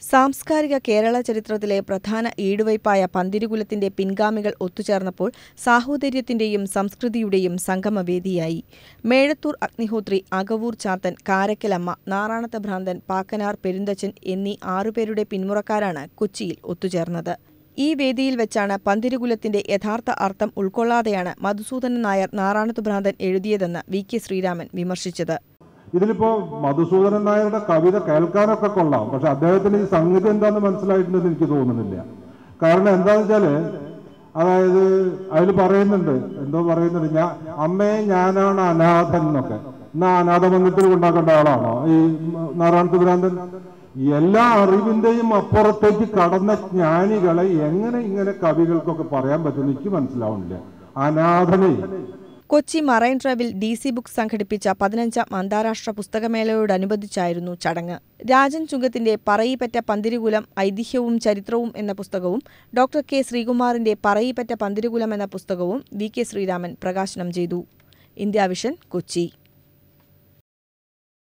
സാംസ്കാരിക കേരള ചരിത്രത്തിലെ പ്രധാന ഈടുവയ്പായ പന്തിരുകുലത്തിന്റെ പിൻഗാമികൾ ഒത്തുചേർന്നപ്പോൾ സാഹോദര്യത്തിന്റെയും സംസ്കൃതിയുടെയും സംഗമവേദിയായി. മേഴത്തൂർ അഗ്നിഹോത്രി അകവൂർ ചാത്തൻ കാരക്കലമ്മ നാറാണത്ത് ഭ്രാന്തൻ പാക്കനാർ പെരുന്തച്ചൻ എന്നീ ആറുപേരുടെ പിന്മുറക്കാരാണ് കൊച്ചിയിൽ ഒത്തുചേർന്നത്. ഈ വേദിയിൽ വെച്ചാണ് പന്തിരുകുലത്തിന്റെ യഥാർത്ഥ അർത്ഥം ഉൾക്കൊള്ളാതെയാണ് മധുസൂദനൻ നായർ നാറാണത്ത് ഭ്രാന്തൻ എഴുതിയതെന്ന് വി കെ ശ്രീരാമൻ വിമർശിച്ചത്. ഇതിലിപ്പോ മധുസൂദനൻ നായരുടെ കവിത കേൾക്കാനൊക്കെ കൊള്ളാം. പക്ഷെ അദ്ദേഹത്തിന് ഈ സംഗതി എന്താന്ന് മനസ്സിലായിട്ടുണ്ടെന്ന് എനിക്ക് തോന്നുന്നില്ല. കാരണം എന്താന്ന് വെച്ചാൽ അതായത് അതിൽ പറയുന്നുണ്ട് എന്തോ പറയുന്നുണ്ട് ഞാൻ അമ്മയെ ഞാനാണ് അനാഥൻ എന്നൊക്കെ. എന്നാ അനാഥ മന്ദിരത്തിൽ ഉണ്ടാക്കേണ്ട ആളാണോ? ഈ നാരായണത്ത് ഭ്രാന്തൻ എല്ലാ അറിവിന്റെയും അപ്പുറത്തേക്ക് കടന്ന ജ്ഞാനികളെ എങ്ങനെ ഇങ്ങനെ കവികൾക്കൊക്കെ പറയാൻ പറ്റുമെന്ന് എനിക്ക് മനസ്സിലാവുന്നില്ല. അനാഥനെ. കൊച്ചി മറൈൻ ഡ്രൈവിൽ ഡി സി ബുക്ക് സംഘടിപ്പിച്ച പതിനഞ്ചാം അന്താരാഷ്ട്ര പുസ്തകമേളയോടനുബന്ധിച്ചായിരുന്നു ചടങ്ങ്. രാജൻ ചുങ്കത്തിന്റെ പറയിപ്പറ്റ പന്തിരുകുലം ഐതിഹ്യവും ചരിത്രവും എന്ന പുസ്തകവും ഡോക്ടർ കെ. ശ്രീകുമാറിന്റെ പറയിപ്പറ്റ പന്തിരുകുലം എന്ന പുസ്തകവും വി. കെ. ശ്രീരാമൻ പ്രകാശനം ചെയ്തു. India vision Kochi.